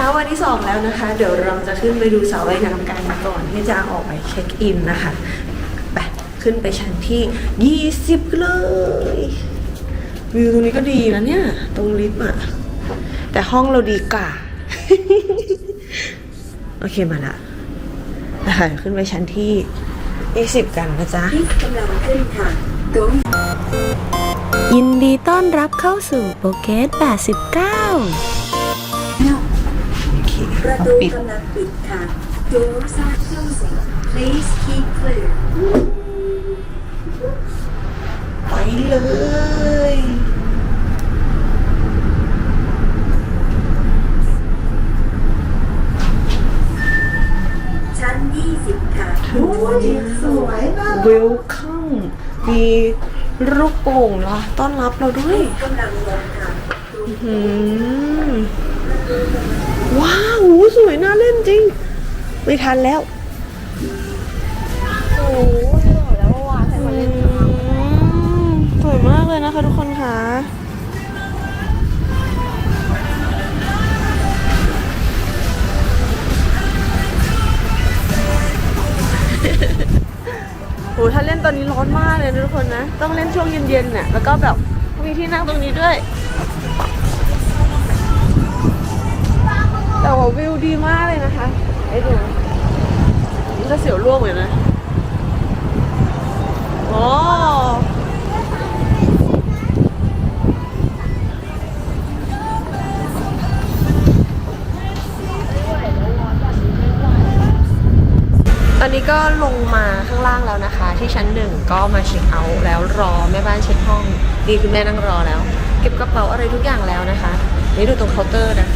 ช้าวันที่สองแล้วนะคะ เดี๋ยวเราจะขึ้นไปดูสระว่ายน้ำกันก่อนที่จะออกไปเช็คอินนะคะไปขึ้นไปชั้นที่ 20 เลยวิวตรงนี้ก็ดีนะเนี่ย ตรงลิฟต์อะแต่ห้องเราดีกว่า โอเคมาละนะคะขึ้นไปชั้นที่ 20 กันนะจ๊ะกำลังขึ้นค่ะตัวยินดีต้อนรับเข้าสู่โปเกต89โอเค ประเอาตูปิดกำลังปิดค่ะ Doors are closing Please keep clear ไปเลยชั้น20ค่ะสวยมาก Welcome มีลูกโป่งเหรอต้อนรับเราด้วยกำลังลงค่ะตัวอืม ว้าวสวยน่าเล่นจริง ไม่ทันแล้วโอ้โหบอกแล้วว่าวานให้มาเล่นสวยมากเลยนะคะทุกคนคะโหถ้าเล่นตอนนี้ร้อนมากเลยนะทุกคนนะ ต้องเล่นช่วงเย็นๆเนี่ยแล้วก็แบบมีที่นั่งตรงนี้ด้วย แต่ว่าวิวดีมากเลยนะคะไอ้ดูนี่ก็เสียวร่วงเลยนะโอ้ตอนนี้ก็ลงมาข้างล่างแล้วนะคะ ที่ชั้นหนึ่งก็มาเช็คเอาท์แล้วรอแม่บ้านเช็คห้องนี่คือแม่นั่งรอแล้ว เก็บกระเป๋าอะไรทุกอย่างแล้วนะคะ นี่ดูตรงเคาน์เตอร์นะ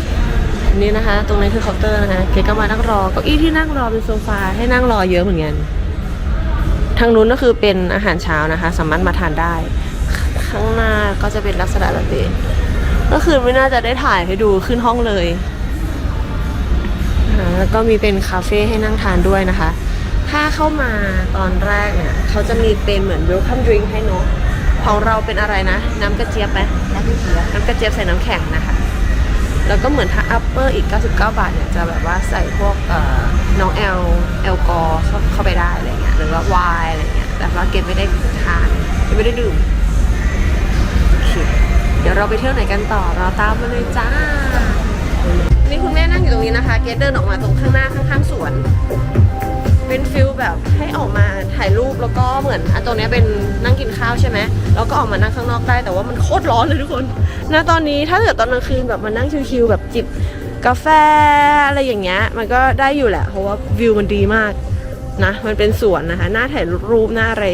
นี่นะคะ ตรงนี้คือเคาน์เตอร์นะคะ เกดก็มานั่งรอเก้าอี้ที่นั่งรอเป็นโซฟาให้นั่งรอเยอะเหมือนกันทางนู้นก็คือเป็นอาหารเช้านะคะ สามารถมาทานได้ ข้างหน้าก็จะเป็นลักษณะแบบนี้ก็คือไม่น่าจะได้ถ่ายให้ดูขึ้นห้องเลยอ่าแล้วก็มีเป็นคาเฟ่ให้นั่งทานด้วยนะคะ ถ้าเข้ามาตอนแรกเนี่ยเขาจะมีเป็นเหมือน welcome drink ให้เนอะของเราเป็นอะไรนะ น้ำกระเจี๊ยบไหมน้ำกระเจี๊ยบน้ำกระเจี๊ยบใส่น้ำแข็งนะคะ แล้วก็เหมือนถ้าอัปเปอร์อีก 99 บาทเนี่ยจะแบบว่าใส่พวกเอ่อน้องแอลแอลกอเข้าไปได้อะไรเงี้ยหรือว่าวายอะไรเงี้ยแต่ว่าเกมไม่ได้ทานเกไม่ได้ดื่มโอเคเดี๋ยวเราไปเที่ยวไหนกันต่อเราตามมาเลยจ้า นี่คุณแม่นั่งอยู่ตรงนี้นะคะ เกดเดินออกมาตรงข้างหน้าข้างๆสวน เป็นฟิลแบบให้ออกมาถ่ายรูปแล้วก็เหมือนอันตรงเนี้ยเป็นนั่งกินข้าวใช่ไหมแล้วก็ออกมานั่งข้างนอกได้แต่ว่ามันโคตรร้อนเลยทุกคนณตอนนี้ถ้าเกิดตอนกลางคืนแบบมานั่งชิลๆแบบจิบกาแฟอะไรอย่างเงี้ยมันก็ได้อยู่แหละ เพราะว่าวิวมันดีมากนะมันเป็นสวนนะคะหน้าถ่ายรูปหน้าอะไร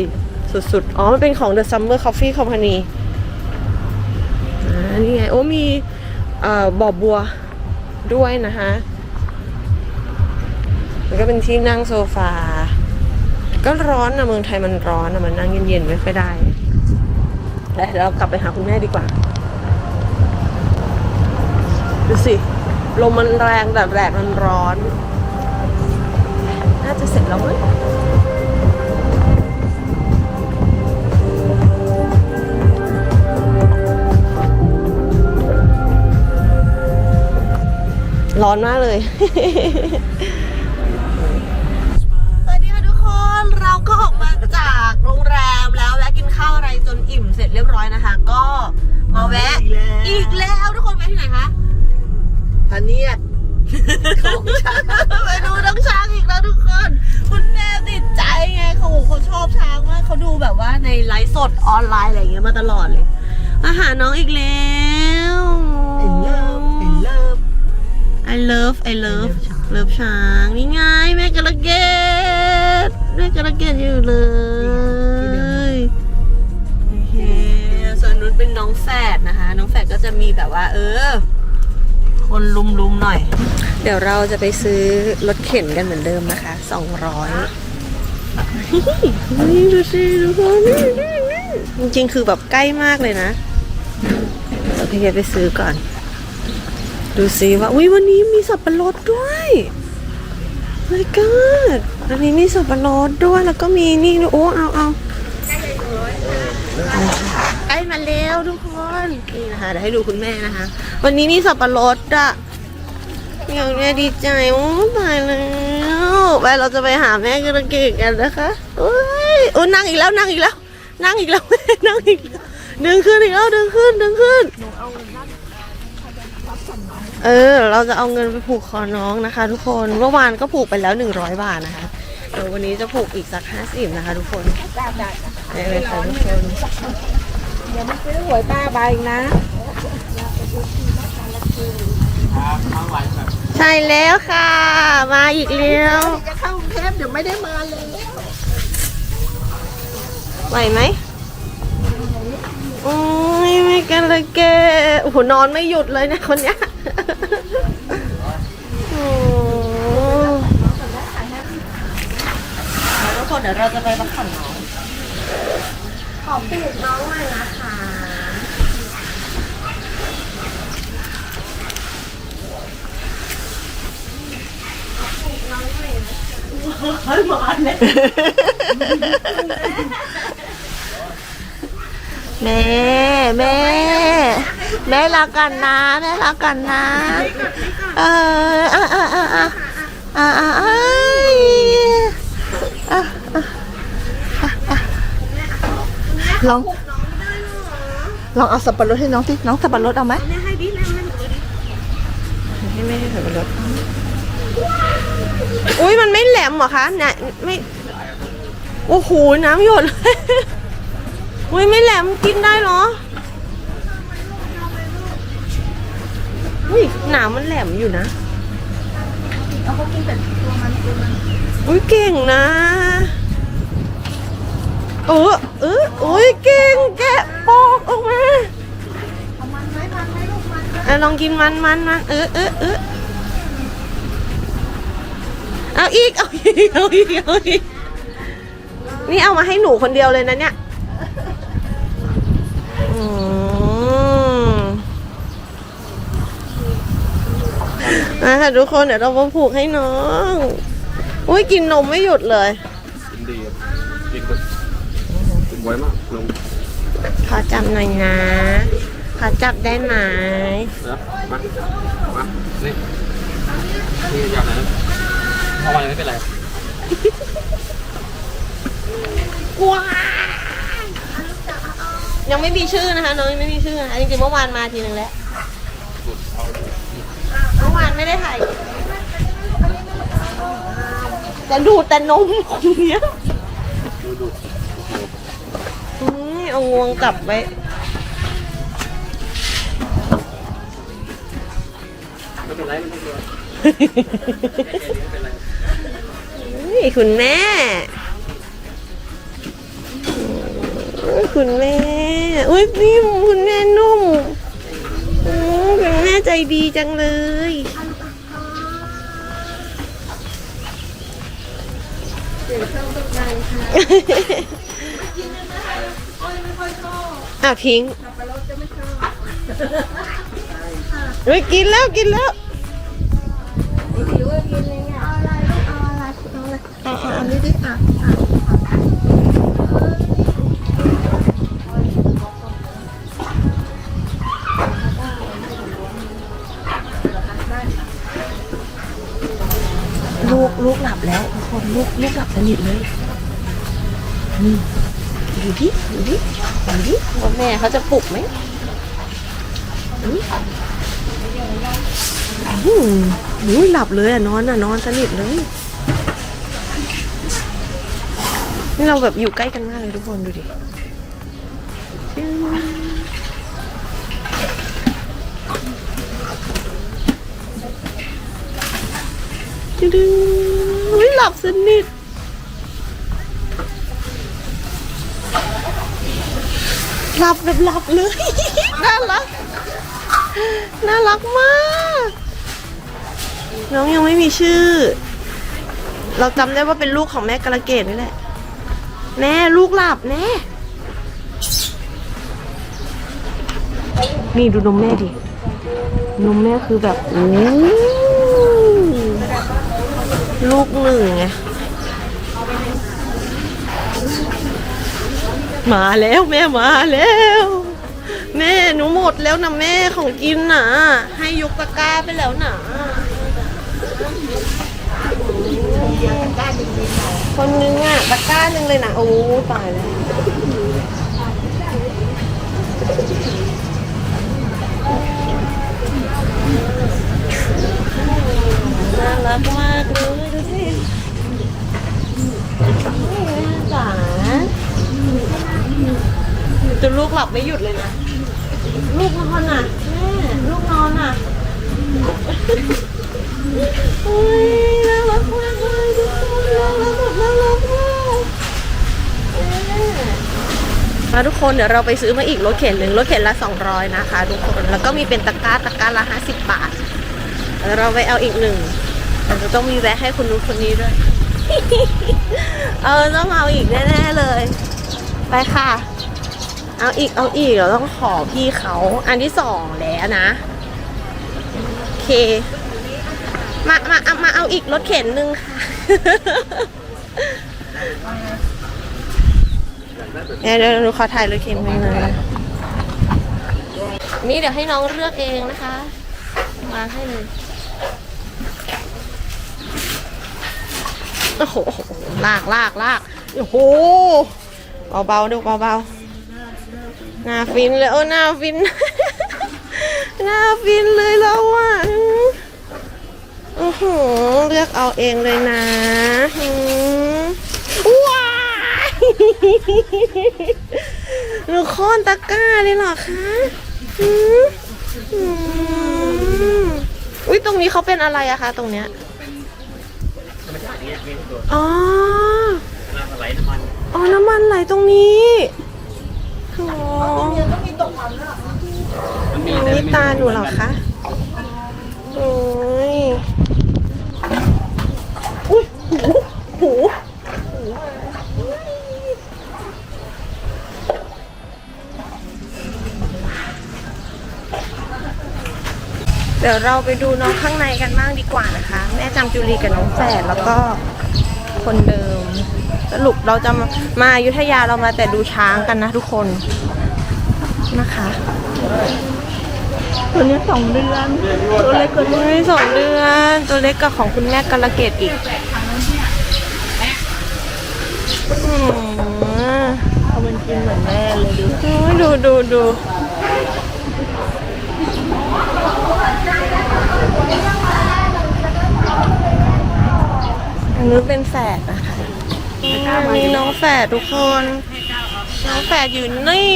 สุดๆ อ๋อ มันเป็นของ The Summer Coffee Company อ่านี่ไง โอ้มีเอ่อบ่อบัวด้วยนะคะ มันก็เป็นที่นั่งโซฟา ก็ร้อนนะเมืองไทยมันร้อนนะมันนั่งเย็นๆไม่ค่อยได้แล้วเรากลับไปหาคุณแม่ดีกว่า ดูสิ ลมมันแรงแต่แดดมันร้อน น่าจะเสร็จแล้วมั้ยร้อนมากเลย เสร็จเรียบร้อยนะคะ ก็มาแวะ อีกแล้วทุกคนแวะที่ไหนคะพะเนียดของช้างไปดูน้องช้างอีกแล้วทุกคน คุณแม่ติดใจไงเขาเขาชอบช้างมากเขาดูแบบว่าในไลฟ์สดออนไลน์อะไรอย่างเงี้ยมาตลอดเลยมาหาน้องอีกแล้วไอ้เลิฟไอ้เลิฟ I love I love ช้างเลิฟช้างนี่ไงแม่กระเกดแม่กระเกดอยู่เลย ก็จะมีแบบว่า เออ คนลุมๆหน่อย เดี๋ยวเราจะไปซื้อรถเข็นกันเหมือนเดิมนะคะ200นี่ดูสิทุกคนนี่นี่นี่จริงๆ คือแบบใกล้มากเลยนะเดี๋ยวพี่ไปซื้อก่อน ดูสิว่าอุ้ยวันนี้มีสับปะรดด้วยไม่ก d วันนี้มีสับปะรดด้วยแล้วก็มีนี่ด้วยโอ้เอาเอาใกล้มา แล้วทุกคนนี่นะคะเดี๋ยวให้ดูคุณแม่นะคะ วันนี้มีสับปะรดอะเดี๋ยวแม่ดีใจโอ้ตายแล้วไปเราจะไปหาแม่กระเกดกันนะคะเอ้ยโอ้นั่งอีกแล้วนั่งอีกแล้ว นั่งอีกแล้วแม่นั่งอีกแล้วดึงขึ้นอีกแล้วดึงขึ้นดึงขึ้นเออ เราจะเอาเงินไปผูกคอน้องนะคะ ทุกคนเมื่อวานก็ผูกไปแล้ว100บาทนะคะเดี๋ยววันนี้จะผูกอีกสัก50นะคะ ทุกคนได้เลยค่ะทุกคน ซื้อหวยป้าใบนะ ใช่แล้วค่ะ มาอีกแล้วจะเข้ากรุงเทพเดี๋ยวไม่ได้มาเลยไหวไหมโอ้ยไม่กันเลยแกโอ้โหนอนไม่หยุดเลยเนะคนเนี้ยโอ้แล้วทุกคนเดี๋ยวเราจะไปพักผ่อนน้องขอปลูกน้องหน่อยนะ แม่แม่แม่รักกันนะแม่รักกันนะ เอออะอะอะอะอะอะเอ้ยอะอะอะอะลองลองเอาสับปะรดให้น้องที่น้องสับปะรดเอาไหมให้แม่ให้สับปะรด อุ้ยมันไม่แหลมเหรอคะเนี่ยไม่ โอ้โห น้ำหยดเลยอุ้ยไม่แหลมกินได้เหรออุ้ยหนามมันแหลมอยู่นะเอาเขากินแต่ตัวมันตัวมันอุ้ยเก่งนะเออเอออุ้ยเก่งแกะปอกออกมาเอามันไหมมันไหมลูกมันลองกินมันมันมันเออเออเออ เอาอีก เอาอีก เอาอีก เอาอีก นี่เอามาให้หนูคนเดียวเลยนะเนี่ยอืมนะคะทุกคนเดี๋ยวเรามาผูกให้น้อง อุ้ยกินนมไม่หยุดเลย กินดีครับกินก็กินไวมากลงขอจับหน่อยนะ ขอจับได้ไหม นะมา มา นี่นี่ยาวไหน อาไว้ไม่เป็นไรว้าวยังไม่มีชื่อนะคะน้องยังไม่มีชื่อนะคะจริงๆเมื่อวานมาทีนึงแล้วเมื่อวานไม่ได้ถ่ายจะดูดแต่นมของเนี้ยดูดูอืมเอางวงกลับไว้ไม่เป็นไรไม่เป็นไร นี่คุณแม่อุ๊ยคุณแม่ อุ้ยนิ่มคุณแม่นุ่มอืมคุณแม่ใจดีจังเลยอะทิ้งเฮ้ยกินแล้วกินแล้ว ลูกลูกหลับแล้วทุกคนลูกลูกหลับสนิทเลยนี่ดูดิดูดิดูดิว่าแม่เขาจะปลุกไหมอุ๊ยอืมอุ้ยหลับเลยอะนอนอะนอนสนิทเลยนี่เราแบบอยู่ใกล้กันมากเลยทุกคนดูดิ ดึงๆอุ้ยหลับสนิทหลับแบบหลับเลย น่ารัก น่ารักมาก น้องยังไม่มีชื่อ เราจำได้ว่าเป็นลูกของแม่กระเกดนี่แหละ แม่ลูกหลับแน่นี่ดูนมแม่ดิ นมแม่คือแบบโอ้ ลูกหนึ่งไงมาแล้วแม่มาแล้ว แม่หนูหมดแล้วนะแม่ของกินนะให้ยกตะกร้าไปแล้วนะคนนึงอะตะกร้าหนึ่งเลยนะโอ้ตายแล้ว น่ารักมากเลย ดูสินี่แม่จ๋าจนลูกหลับไม่หยุดเลยนะ ลูกนอนอะแม่ลูกนอนอะโอ้ยน่ารักมากเลยทุกคนน่ารักแบบน่ารักมากมาทุกคนเดี๋ยวเราไปซื้อมาอีกรถเข็นหนึ่งรถเข็นละ 200 นะคะทุกคน แล้วก็มีเป็นตะกร้าตะกร้าละ 50 บาท เราไปเอาอีกหนึ่ง เราจะต้องมีแวะให้คุณนู้นคนนี้ด้วย เออต้องเอาอีกแน่ๆเลย ไปค่ะ เอาอีกเอาอีกเราต้องขอพี่เขาอันที่สองแล้วนะโอเค มามาเอามาเอาอีกรถเข็นหนึ่งค่ะเดี๋ยวเดี๋ยวหนูขอถ่ายรถเข็นให้หน่อยนี่เดี๋ยวให้น้องเลือกเองนะคะวางให้เลย โอ้โหลากลากลากโอ้โหเบาๆดูเบาๆหน้าฟินเลยโอ้หน้าฟินหน้าฟินเลยแล้วอะโอ้โหเลือกเอาเองเลยนะว้าหนูโค่นตะก้าเลยเหรอคะอุ้ยตรงนี้เขาเป็นอะไรอะคะ ตรงเนี้ย อ๋ออ๋อ น้ำมันไหลตรงนี้โอ้มันมีนี่ตาหนูเหรอคะโอ้ยอุ้ยหูหูเดี๋ยวเราไปดูน้องข้างในกันบ้างดีกว่านะคะ แม่จำจุลีกับน้องแฝดแล้วก็ คนเดิม สรุปเราจะมามาอยุธยาเรามาแต่ดูช้างกันนะทุกคนนะคะ ตัวนี้สองเดือน ตัวเล็กกว่านี้สองเดือน ตัวเล็กกับของคุณแม่กาลเกตอีกอืมเอามันกินเหมือนแม่เลยดูโอ้ยดูดูดู อันนี้เป็นแฝดนะคะอันนี้น้องแฝดทุกคน น้องแฝดอยู่นี่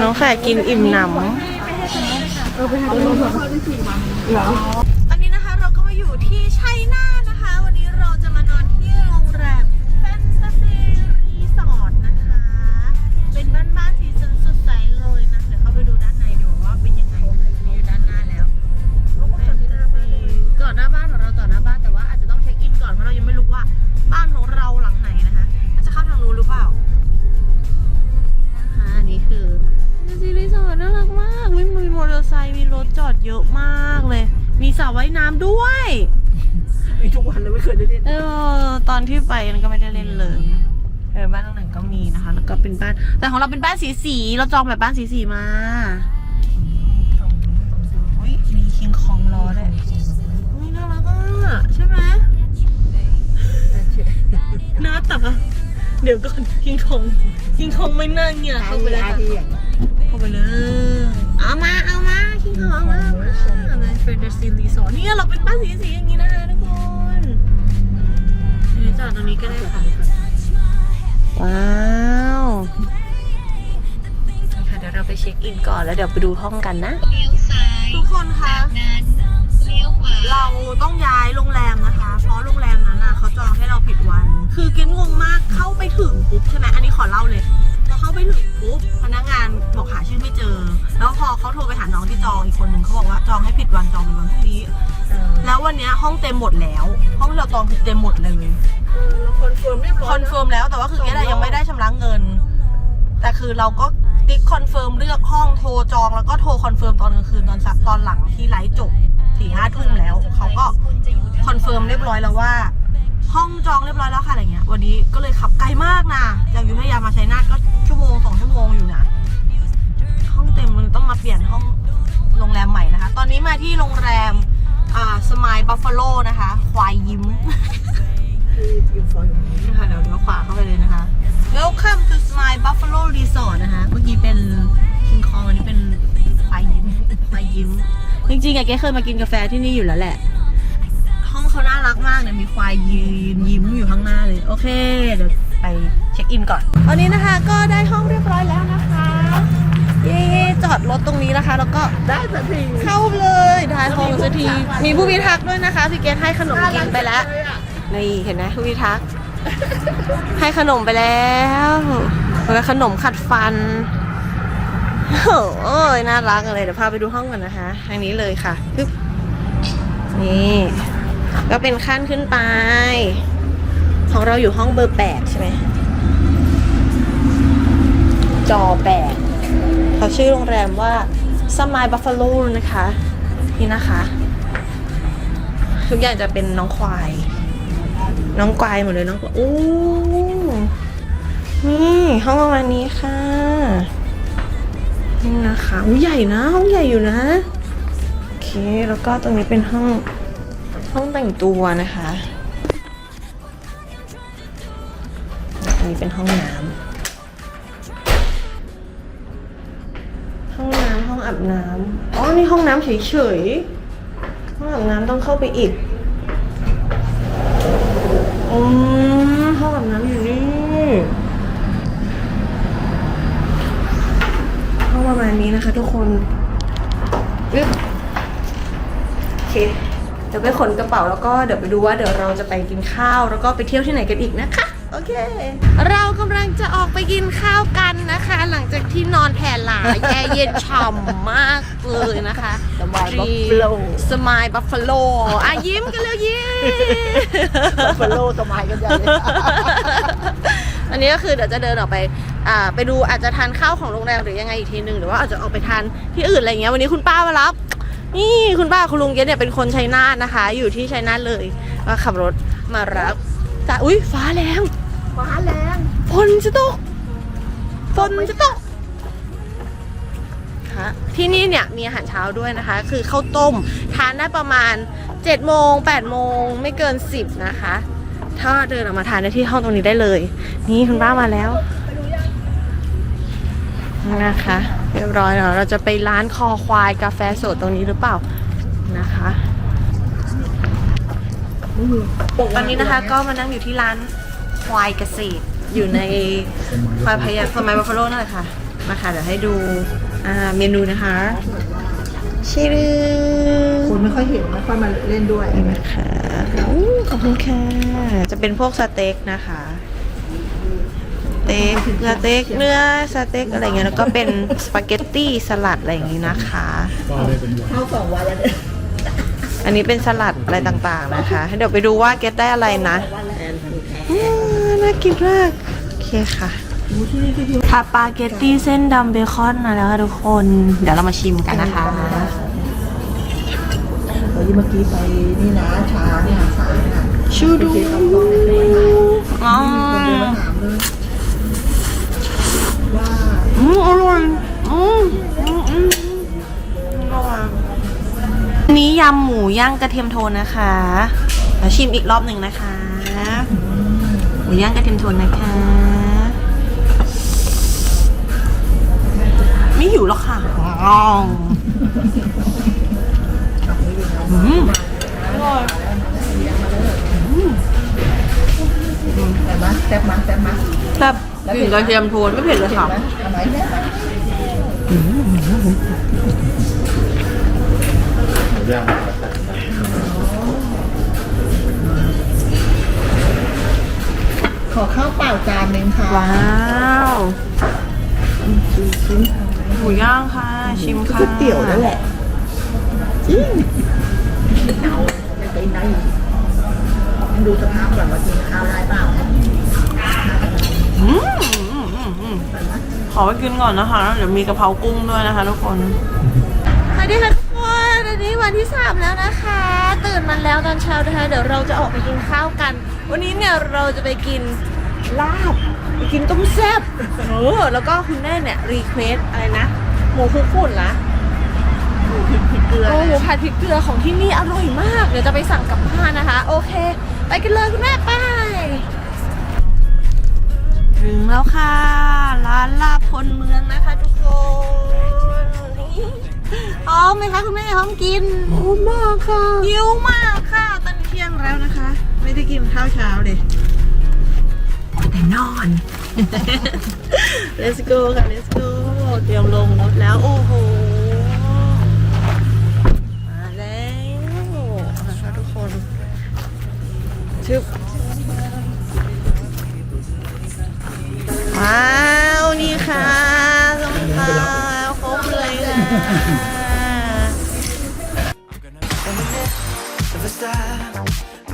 น้องแฝดกินอิ่มหนำ บ้านหลังหนึ่งก็มีนะคะ แล้วก็เป็นบ้าน แต่ของเราเป็นบ้านสีสีๆเราจองแบบบ้านสีสีๆมาอุ้ยมีคิงคองรอด้วยอุ้ยน่ารักอะใช่ไหมน่าตักอะเดี๋ยวก่อนคิงคองคิงคองไม่น่าเงียบเข้าไปเลยค่ะเข้าไปเลยเอามาเอามาคิงคองเอามาเอามาในเฟรนด์ซีรีสอร์ทเนี่ยเราเป็นบ้านสีสีๆอย่างนี้นะคะทุกคนนี่จอดตรงนี้ก็ได้ค่ะ ว้าวค่ะเดี๋ยวเราไปเช็คอินก่อนแล้วเดี๋ยวไปดูห้องกันนะ ทุกคนคะเราต้องย้ายโรงแรมนะคะ เพราะโรงแรมนั้นน่ะเขาจองให้เราผิดวัน คือเกณงงมากเข้าไปถึงปุ๊บใช่ไหมอันนี้ขอเล่าเลยพอ เข้าไปถึงปุ๊บพนักงานบอกหาชื่อไม่เจอ แล้วพอเขาโทรไปหาน้องที่จองอีกคนหนึ่งเขาบอกว่าจองให้ผิดวันจองเป็นวันพรุ่งนี้ แล้ววันเนี้ยห้องเต็มหมดแล้ว ห้องที่เราจองคือเต็มหมดเลยคอนเฟิร์มเรียบร้คอยอนเฟิร์มแล้วแต่ว่าคือเกดอะยังไม่ได้ชำระเงิน แต่คือเราก็ติ๊กคอนเฟิร์มเลือกห้องโทรจองแล้วก็โทรคอนเฟิร์มตอนกลางคืนตอนสักตอนหลังที่ไลฟ์จบสี่ห้าทุ่มแล้วเขาก็คอนเฟิร์มเรียบร้อยแล้วว่า ห้องจองเรียบร้อยแล้วค่ะอะไรเงี้ย วันนี้ก็เลยขับไกลมากนะจากยุธยามาชัยนาทก็ชั่วโมงสองชั่วโมงอยู่นะห้องเต็มมันต้องมาเปลี่ยนห้องโรงแรมใหม่นะคะ ตอนนี้มาที่โรงแรมอ่าสมายบัฟฟาโลนะคะ ควายยิ้มคือยูฟอยนะคะเดี๋ยวเลี้ยวขวาเข้าไปเลยนะคะ Welcome to Smile Buffalo Resort นะคะ เมื่อกี้เป็น King Kong อันนี้เป็นควายยิ้มควายยิ้ม จริงๆอะแกเคยมากินกาแฟที่นี่อยู่แล้วแหละ เขาน่ารักมากเนี่ยมีควายยืนยิ้มอยู่ข้างหน้าเลย โอเค เดี๋ยวไปเช็คอินก่อน ตอนนี้นะคะก็ได้ห้องเรียบร้อยแล้วนะคะ เย้จอดรถตรงนี้นะคะ แล้วก็ได้สักทีเข้าเลยได้ห้องสักที มีผู้พิทักษ์ด้วยนะคะ พี่เกดให้ขนมกินไปแล้ว นี่เห็นไหมผู้พิทักษ์ให้ขนมไปแล้วแล้วขนมขัดฟันโอ้ยน่ารักเลยเดี๋ยวพาไปดูห้องกันนะคะทางนี้เลยค่ะนี่ ก็เป็นขั้นขึ้นไป ของเราอยู่ห้องเบอร์แปดใช่ไหมจอแปดเขาชื่อโรงแรมว่าสมายบัฟฟาโลนะคะ นี่นะคะ ทุกอย่างจะเป็นน้องควาย น้องควายหมดเลยน้องโอ้นี่ห้องประมาณนี้ค่ะนี่นะคะอู้ใหญ่นะห้องใหญ่อยู่นะ โอเค แล้วก็ตรงนี้เป็นห้อง ห้องแต่งตัวนะคะ อันนี้เป็นห้องน้ำห้องน้ำห้องอาบน้ำอ๋อ นี่ห้องน้ำเฉยๆ ห้องอาบน้ำต้องเข้าไปอีกอืมห้องอาบน้ำอยู่นี่ห้องประมาณนี้นะคะทุกคนโอเค ดี๋ยวไปขนกระเป๋าแล้วก็เดี๋ยวไปดูว่าเดี๋ยวเราจะไปกินข้าวแล้วก็ไปเที่ยวที่ไหนกันอีกนะคะ โอเค เรากำลังจะออกไปกินข้าวกันนะคะ หลังจากที่นอนแผ่หลาแย่เย็นฉ่ำมากเลยนะคะสมายบัฟฟาโลสมายบัฟฟาโลอะยิ้มกันแล้วยิ้มบัฟฟาโลสมายกันใหญ่เลยอันนี้ก็คือเดี๋ยวจะเดินออกไปอ่าไปดูอาจจะทานข้าวของโรงแรมหรือยังไงอีกทีหนึ่งหรือว่าอาจจะออกไปทานที่อื่นอะไรเงี้ยวันนี้คุณป้ามารับ นี่คุณป้าคุณลุงเย็นเนี่ยเป็นคนชัยนาทนะคะ อยู่ที่ชัยนาทเลยก็ขับรถมารับแต่อุ้ยฟ้าแรงฟ้าแรงฝนจะตกฝนจะตกค่ะที่นี่เนี่ยมีอาหารเช้าด้วยนะคะ คือข้าวต้มทานได้ประมาณ7โมง8โมงไม่เกิน 10 นะคะ ถ้าเดินออกมาทานได้ที่ห้องตรงนี้ได้เลย นี่คุณป้ามาแล้ว นะคะ เรียบร้อยแล้วเราจะไปร้านคอควายกาแฟสดตรงนี้หรือเปล่านะคะตอนนี้นะคะก็มานั่งอยู่ที่ร้านควายเกษตรอยู่ในควายพยาสมัยบัฟฟาโลนั่นแหละค่ะมาค่ะเดี๋ยวให้ดูอ่าเมนูนะคะชิลืคนไม่ค่อยเห็นไม่ค่อยมาเล่นด้วยนะคะอู้ขอบคุณค่ะ จะเป็นพวกสเต็กนะคะส เต็กสเต็กเนื้อสเต็กอะไรเงี้ยแล้วก็เป็นสปาเกตตี้สลัดอะไรอย่างงี้นะคะ เข้าสองวันแล้วเนี่ยอันนี้เป็นสลัดอะไรต่างๆนะคะ เดี๋ยวไปดูว่าเก็ตได้อะไรนะอืมน่ากินมากโอเคค่ะทาปาเกตตี้เส้นดำเบคอนมาแล้วค่ะทุกคน เดี๋ยวเรามาชิมกันนะคะเมื่อกี้ไปนี่นะช้าเนี่ยช้าเนี่ยชูดูอ๋อ อืมอร่อยอืมอืมอืมอร่อยอันนี้ยำหมูย่างกระเทียมโทนนะคะแล้วชิมอีกรอบหนึ่งนะคะ หมูย่างกระเทียมโทนนะคะ ไม่หิวแล้วค่ะอ้าวอืมอร่อยแต่มาแซ่บมาแซ่บมา แบบกลิ่นกระเทียมโทนไม่เผ็ดเลยค่ะทำไมเนี่ยขอข้าวเปล่าจานหนึ่งค่ะ ว้าวหมูย่างค่ะ ชิมค่ะก๋วยเตี๋ยวนั่นแหละจริงเอาจะไปไหนดูสภาพก่อนว่ากินข้าวได้เปล่าอืมอืมอืมอืม ขอไปกินก่อนนะคะเดี๋ยวมีกะเพรากุ้งด้วยนะคะ ทุกคนสวัสดีค่ะทุกคนวันนี้วันที่สามแล้วนะคะ ตื่นมาแล้วตอนเช้านะคะเดี๋ยวเราจะออกไปกินข้าวกัน วันนี้เนี่ยเราจะไปกินลาบไปกินต้มแซ่บเออแล้วก็คุณแม่เนี่ยรีเควสอะไรนะหมูคลุกฝุ่นละพริกเกลือโอ้โหผัดพริกเกลือของที่นี่อร่อยมาก เดี๋ยวจะไปสั่งกลับบ้านนะคะ โอเค ไปกันเลยคุณแม่ไป ถึงแล้วค่ะ ร้านลาบคนเมืองนะคะทุกคนนี่พร้อมไหมคะคุณแม่พร้อมกินพร้อมมากค่ะหิวมากค่ะตอนนี้เที่ยงแล้วนะคะ ไม่ได้กินข้าวเช้าเลยแต่นอน let's go ค่ะ let's go เตรียมลงรถแล้วโอ้โหมาแล้วนะคะทุกคนชึบ ว้าว นี่ค่ะส้มตำครบเลยค่ะ of a style.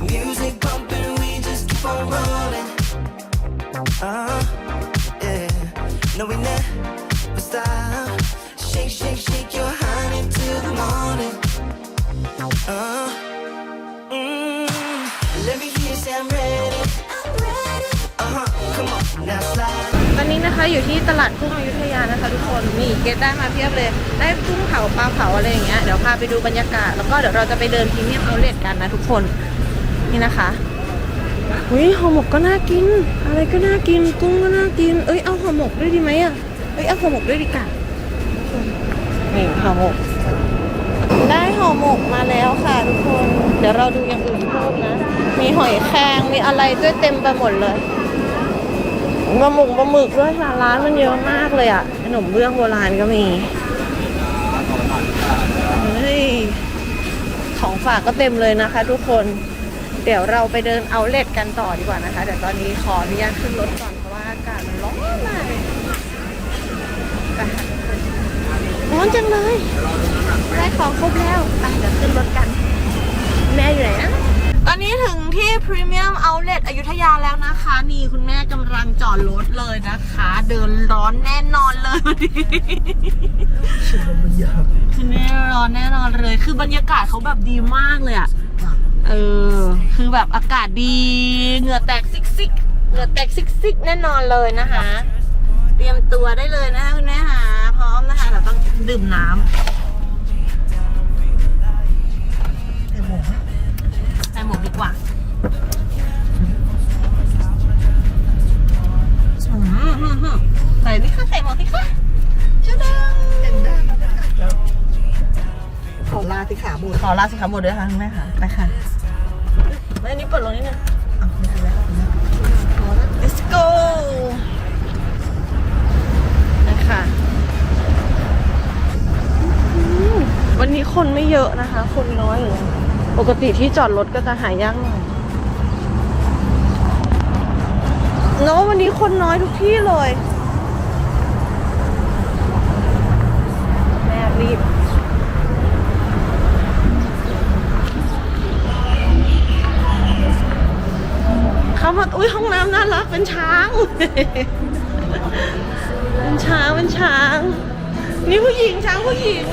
Music bumping, we just keep on rolling. Uh, yeah. No, we never นนี้นะคะ อยู่ที่ตลาดกุ้งอยุธยานะคะ ทุกคนนี่เกตได้มาเพียบเลย ได้กุ้งเผาปลาเผาอะไรอย่างเงี้ยเดี๋ยวพาไปดูบรรยากาศ แล้วก็เดี๋ยวเราจะไปเดินพรีเมียมเอาเลทกันนะทุกคนนี่นะคะอุ้ยห่อหมกก็น่ากิน อะไรก็น่ากิน กุ้งก็น่ากิน เอ้ยเอาห่อหมกด้วยดีไหมอะเอ้ยเอาห่อหมกด้วยดีกว่านี่ห่อหมก ได้ห่อหมกมาแล้วค่ะทุกคน เดี๋ยวเราดูอย่างอื่นเพิ่มนะ มีหอยแครงมีอะไรด้วยเต็มไปหมดเลย ปลาหมึกปลาหมึกด้วยค่ะร้านมันเยอะมากเลยอะขนมเบื้องโบราณก็มีเฮ้ยของฝากก็เต็มเลยนะคะ ทุกคนเดี๋ยวเราไปเดินเอาเลทกันต่อดีกว่านะคะเดี๋ยวตอนนี้ขออนุญาตขึ้นรถก่อนเพราะว่าอากาศมันร้อนมากร้อนจังเลยได้ของครบแล้วไปเดี๋ยวขึ้นรถกัน แม่อยู่ไหนนะ นี้ถึงที่ Premium Outlet อยุธยาแล้วนะคะ นี่คุณแม่กำลังจอดรถเลยนะคะ เดินร้อนแน่นอนเลยวันนี้คือแน่ร้อนแน่นอนเลย คือบรรยากาศเขาแบบดีมากเลยอะเออ คือแบบอากาศดี เหงื่อแตกซิกซิกเหงื่อแตกซิกซิกแน่นอนเลยนะคะ เตรียมตัวได้เลยนะคะคุณแม่ค่ะพร้อมนะคะเราต้องดื่มน้ำ ส่นี่ค่ะใส่หมวกดิค่ะจะดังขอลาที่ขาบูดขอลาสิคะหมดด้วยค่ะคุณแม่ค่ะไปค่ะไม่อันนี้เปิดลงนิดนึงอะไม่เป็นไรครับคุณแม่ let's go นะคะอืมวันนี้คนไม่เยอะนะคะ คนน้อยเลยปกติที่จอดรถก็จะหายากหน่อยเนาะวันนี้คนน้อยทุกที่เลย อุ้ยห้องน้ำน่ารักเป็นช้าง เป็นช้างเป็นช้าง นี่ผู้หญิงช้างผู้หญิง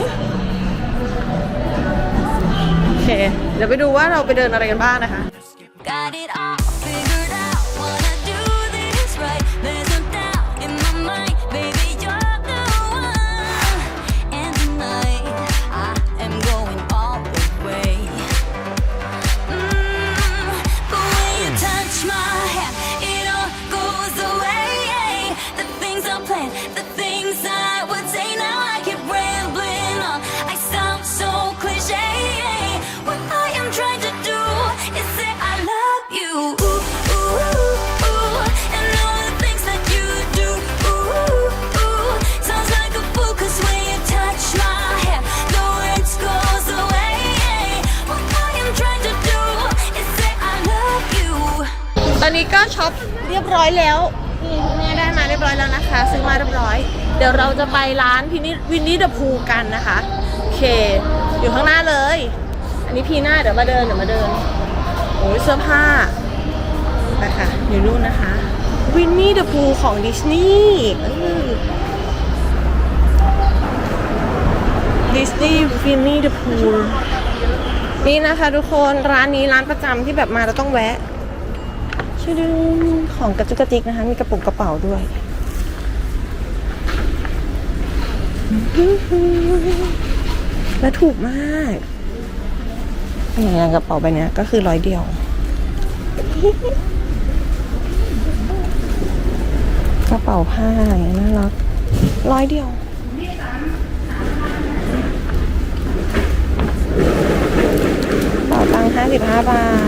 โอเค เดี๋ยวไปดูว่าเราไปเดินอะไรกันบ้างนะคะ อนนี้ก็ช็อปเรียบร้อยแล้วนี่คุณแม่ได้มาเรียบร้อยแล้วนะคะ ซื้อมาเรียบร้อย เดี๋ยวเราจะไปร้านพินิวินนี่เดอะพูกันนะคะโอเค อยู่ข้างหน้าเลย อันนี้พีหน้าเดี๋ยวมาเดินเดี๋ยวมาเดินโอ้ยเสื้อผ้าไปค่ะอยู่นู่นนะคะวินนี่เดอะพูของดิสนีย์ดิสนีย์วินนี่เดอะพูนี่นะคะทุกคนร้านนี้ร้านประจำที่แบบมาเราต้องแวะ ชื่อดึงของกระจุกกระจิกนะคะ มีกระปุกกระเป๋าด้วย และถูกมากอย่างกระเป๋าใบเนี้ยก็คือร้อยเดียว กระเป๋าผ้าอย่างเงี้น่ารักร้อยเดียวกระเป๋าตังค์ห้าสิบห้าบาท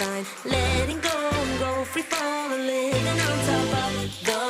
we'll. Letting go go free falling, living on top of the